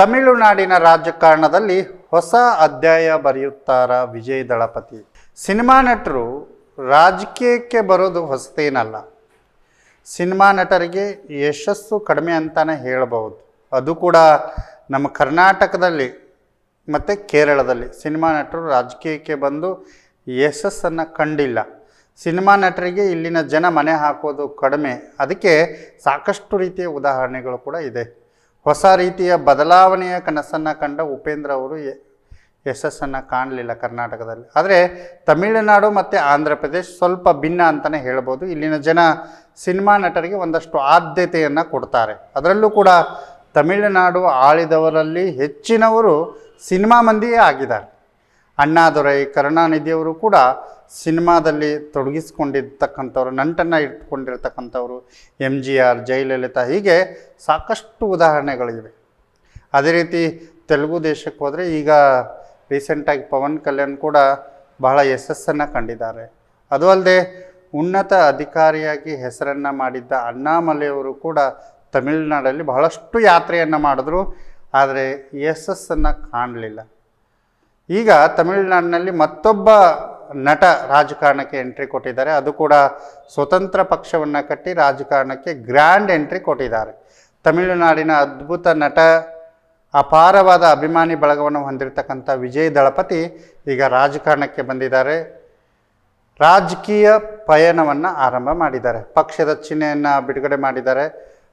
ತಮಿಳುನಾಡಿನ ರಾಜಕಾರಣದಲ್ಲಿ ಹೊಸ ಅಧ್ಯಾಯ ಬರೆಯುತ್ತಾರ ವಿಜಯ್ ದಳಪತಿ. ಸಿನಿಮಾ ನಟರು ರಾಜಕೀಯಕ್ಕೆ ಬರೋದು ಹೊಸತೇನಲ್ಲ. ಸಿನಿಮಾ ನಟರಿಗೆ ಯಶಸ್ಸು ಕಡಿಮೆ ಅಂತಲೇ ಹೇಳಬಹುದು. ಅದು ಕೂಡ ನಮ್ಮ ಕರ್ನಾಟಕದಲ್ಲಿ ಮತ್ತು ಕೇರಳದಲ್ಲಿ ಸಿನಿಮಾ ನಟರು ರಾಜಕೀಯಕ್ಕೆ ಬಂದು ಯಶಸ್ಸನ್ನು ಕಂಡಿಲ್ಲ. ಸಿನಿಮಾ ನಟರಿಗೆ ಇಲ್ಲಿನ ಜನ ಮನೆ ಹಾಕೋದು ಕಡಿಮೆ. ಅದಕ್ಕೆ ಸಾಕಷ್ಟು ರೀತಿಯ ಉದಾಹರಣೆಗಳು ಕೂಡ ಇದೆ. ಹೊಸ ರೀತಿಯ ಬದಲಾವಣೆಯ ಕನಸನ್ನು ಕಂಡ ಉಪೇಂದ್ರ ಅವರು ಯಶಸ್ಸನ್ನು ಕಾಣಲಿಲ್ಲ ಕರ್ನಾಟಕದಲ್ಲಿ. ಆದರೆ ತಮಿಳುನಾಡು ಮತ್ತು ಆಂಧ್ರ ಪ್ರದೇಶ್ ಸ್ವಲ್ಪ ಭಿನ್ನ ಅಂತಲೇ ಹೇಳ್ಬೋದು. ಇಲ್ಲಿನ ಜನ ಸಿನಿಮಾ ನಟರಿಗೆ ಒಂದಷ್ಟು ಆದ್ಯತೆಯನ್ನು ಕೊಡ್ತಾರೆ. ಅದರಲ್ಲೂ ಕೂಡ ತಮಿಳುನಾಡು ಆಳಿದವರಲ್ಲಿ ಹೆಚ್ಚಿನವರು ಸಿನಿಮಾ ಮಂದಿಯೇ ಆಗಿದ್ದಾರೆ. ಅಣ್ಣಾದೊರೈ, ಕರುಣಾನಿಧಿಯವರು ಕೂಡ ಸಿನಿಮಾದಲ್ಲಿ ತೊಡಗಿಸ್ಕೊಂಡಿರ್ತಕ್ಕಂಥವ್ರು, ನಂಟನ್ನು ಇಟ್ಕೊಂಡಿರ್ತಕ್ಕಂಥವ್ರು ಎಂ ಜಿ ಆರ್, ಜಯಲಲಿತಾ, ಹೀಗೆ ಸಾಕಷ್ಟು ಉದಾಹರಣೆಗಳಿವೆ. ಅದೇ ರೀತಿ ತೆಲುಗು ದೇಶಕ್ಕೆ ಹೋದರೆ ಈಗ ರೀಸೆಂಟಾಗಿ ಪವನ್ ಕಲ್ಯಾಣ್ ಕೂಡ ಬಹಳ ಯಶಸ್ಸನ್ನು ಕಂಡಿದ್ದಾರೆ. ಅದು ಅಲ್ಲದೆ ಉನ್ನತ ಅಧಿಕಾರಿಯಾಗಿ ಹೆಸರನ್ನು ಮಾಡಿದ್ದ ಅಣ್ಣಾಮಲೆಯವರು ಕೂಡ ತಮಿಳುನಾಡಲ್ಲಿ ಬಹಳಷ್ಟು ಯಾತ್ರೆಯನ್ನು ಮಾಡಿದ್ರು, ಆದರೆ ಯಶಸ್ಸನ್ನು ಕಾಣಲಿಲ್ಲ. ಈಗ ತಮಿಳುನಾಡಿನಲ್ಲಿ ಮತ್ತೊಬ್ಬ ನಟ ರಾಜಕಾರಣಕ್ಕೆ ಎಂಟ್ರಿ ಕೊಟ್ಟಿದ್ದಾರೆ. ಅದು ಕೂಡ ಸ್ವತಂತ್ರ ಪಕ್ಷವನ್ನು ಕಟ್ಟಿ ರಾಜಕಾರಣಕ್ಕೆ ಗ್ರ್ಯಾಂಡ್ ಎಂಟ್ರಿ ಕೊಟ್ಟಿದ್ದಾರೆ. ತಮಿಳುನಾಡಿನ ಅದ್ಭುತ ನಟ, ಅಪಾರವಾದ ಅಭಿಮಾನಿ ಬಳಗವನ್ನು ಹೊಂದಿರತಕ್ಕಂಥ ವಿಜಯ್ ದಳಪತಿ ಈಗ ರಾಜಕಾರಣಕ್ಕೆ ಬಂದಿದ್ದಾರೆ. ರಾಜಕೀಯ ಪಯಣವನ್ನು ಆರಂಭ ಮಾಡಿದ್ದಾರೆ. ಪಕ್ಷದ ಚಿಹ್ನೆಯನ್ನು ಬಿಡುಗಡೆ ಮಾಡಿದ್ದಾರೆ.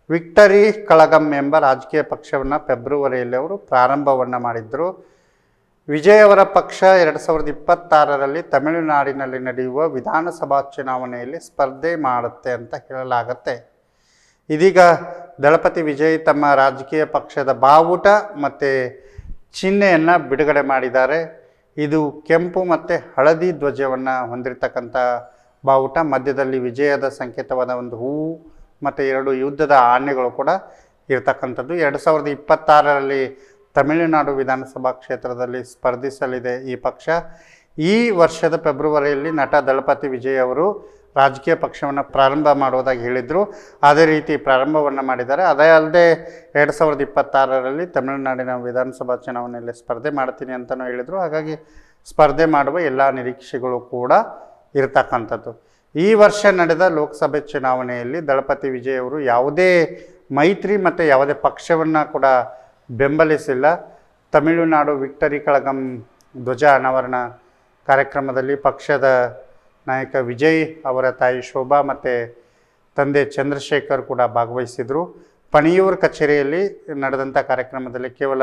ವಿಕ್ಟರಿ ಕಳಗಂ ಎಂಬ ರಾಜಕೀಯ ಪಕ್ಷವನ್ನು ಫೆಬ್ರವರಿಯಲ್ಲಿ ಅವರು ಪ್ರಾರಂಭವನ್ನು ಮಾಡಿದ್ದರು ವಿಜಯ್ ಅವರ ಪಕ್ಷ ಎರಡು ಸಾವಿರದ ಇಪ್ಪತ್ತಾರರಲ್ಲಿ ತಮಿಳುನಾಡಿನಲ್ಲಿ ನಡೆಯುವ ವಿಧಾನಸಭಾ ಚುನಾವಣೆಯಲ್ಲಿ ಸ್ಪರ್ಧೆ ಮಾಡುತ್ತೆ ಅಂತ ಹೇಳಲಾಗತ್ತೆ. ಇದೀಗ ದಳಪತಿ ವಿಜಯ್ ತಮ್ಮ ರಾಜಕೀಯ ಪಕ್ಷದ ಬಾವುಟ ಮತ್ತು ಚಿಹ್ನೆಯನ್ನು ಬಿಡುಗಡೆ ಮಾಡಿದ್ದಾರೆ. ಇದು ಕೆಂಪು ಮತ್ತು ಹಳದಿ ಧ್ವಜವನ್ನು ಹೊಂದಿರತಕ್ಕಂಥ ಬಾವುಟ. ಮಧ್ಯದಲ್ಲಿ ವಿಜಯದ ಸಂಕೇತವಾದ ಒಂದು ಹೂವು ಮತ್ತು ಎರಡು ಯುದ್ಧದ ಆನೆಗಳು ಕೂಡ ಇರತಕ್ಕಂಥದ್ದು. ಎರಡು ಸಾವಿರದ ಇಪ್ಪತ್ತಾರರಲ್ಲಿ ತಮಿಳುನಾಡು ವಿಧಾನಸಭಾ ಕ್ಷೇತ್ರದಲ್ಲಿ ಸ್ಪರ್ಧಿಸಲಿದೆ ಈ ಪಕ್ಷ. ಈ ವರ್ಷದ ಫೆಬ್ರವರಿಯಲ್ಲಿ ನಟ ದಳಪತಿ ವಿಜಯ್ ಅವರು ರಾಜಕೀಯ ಪಕ್ಷವನ್ನು ಪ್ರಾರಂಭ ಮಾಡುವುದಾಗಿ ಹೇಳಿದರು. ಅದೇ ರೀತಿ ಪ್ರಾರಂಭವನ್ನು ಮಾಡಿದ್ದಾರೆ. ಅದೇ ಅಲ್ಲದೆ ಎರಡು ಸಾವಿರದ ಇಪ್ಪತ್ತಾರರಲ್ಲಿ ತಮಿಳುನಾಡಿನ ವಿಧಾನಸಭಾ ಚುನಾವಣೆಯಲ್ಲಿ ಸ್ಪರ್ಧೆ ಮಾಡ್ತೀನಿ ಅಂತಲೂ ಹೇಳಿದರು. ಹಾಗಾಗಿ ಸ್ಪರ್ಧೆ ಮಾಡುವ ಎಲ್ಲ ನಿರೀಕ್ಷೆಗಳು ಕೂಡ ಇರತಕ್ಕಂಥದ್ದು. ಈ ವರ್ಷ ನಡೆದ ಲೋಕಸಭೆ ಚುನಾವಣೆಯಲ್ಲಿ ದಳಪತಿ ವಿಜಯ್ ಅವರು ಯಾವುದೇ ಮೈತ್ರಿ ಮತ್ತು ಯಾವುದೇ ಪಕ್ಷವನ್ನು ಕೂಡ ಬೆಂಬಲಿಸಿಲ್ಲ. ತಮಿಳುನಾಡು ವಿಕ್ಟರಿ ಕಳಗಂ ಧ್ವಜ ಅನಾವರಣ ಕಾರ್ಯಕ್ರಮದಲ್ಲಿ ಪಕ್ಷದ ನಾಯಕ ವಿಜಯ್ ಅವರ ತಾಯಿ ಶೋಭಾ ಮತ್ತು ತಂದೆ ಚಂದ್ರಶೇಖರ್ ಕೂಡ ಭಾಗವಹಿಸಿದರು. ಪಣಿಯೂರು ಕಚೇರಿಯಲ್ಲಿ ನಡೆದಂಥ ಕಾರ್ಯಕ್ರಮದಲ್ಲಿ ಕೇವಲ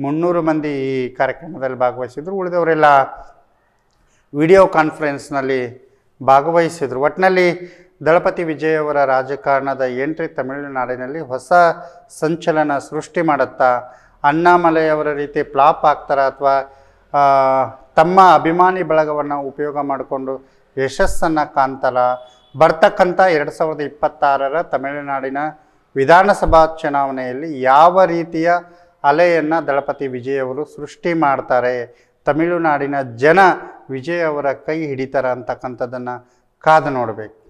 ಮುನ್ನೂರು ಮಂದಿ ಈ ಕಾರ್ಯಕ್ರಮದಲ್ಲಿ ಭಾಗವಹಿಸಿದರು. ಉಳಿದವರೆಲ್ಲ ವಿಡಿಯೋ ಕಾನ್ಫರೆನ್ಸ್ನಲ್ಲಿ ಭಾಗವಹಿಸಿದರು. ಒಟ್ಟಿನಲ್ಲಿ ದಳಪತಿ ವಿಜಯ್ ಅವರ ರಾಜಕಾರಣದ ಎಂಟ್ರಿ ತಮಿಳುನಾಡಿನಲ್ಲಿ ಹೊಸ ಸಂಚಲನ ಸೃಷ್ಟಿ ಮಾಡುತ್ತಾ ಅಣ್ಣಾಮಲೆಯವರ ರೀತಿ ಫ್ಲಾಪ್ ಆಗ್ತಾರ ಅಥವಾ ತಮ್ಮ ಅಭಿಮಾನಿ ಬಳಗವನ್ನು ಉಪಯೋಗ ಮಾಡಿಕೊಂಡು ಯಶಸ್ಸನ್ನು ಕಾಣ್ತಾರ? ಬರ್ತಕ್ಕಂಥ ಎರಡು ಸಾವಿರದ ಇಪ್ಪತ್ತಾರರ ತಮಿಳುನಾಡಿನ ವಿಧಾನಸಭಾ ಚುನಾವಣೆಯಲ್ಲಿ ಯಾವ ರೀತಿಯ ಅಲೆಯನ್ನು ದಳಪತಿ ವಿಜಯ್ ಅವರು ಸೃಷ್ಟಿ ಮಾಡ್ತಾರೆ? ತಮಿಳುನಾಡಿನ ಜನ ವಿಜಯ್ ಅವರ ಕೈ ಹಿಡಿತಾರ ಅಂತಕ್ಕಂಥದ್ದನ್ನು ಕಾದು ನೋಡಬೇಕು.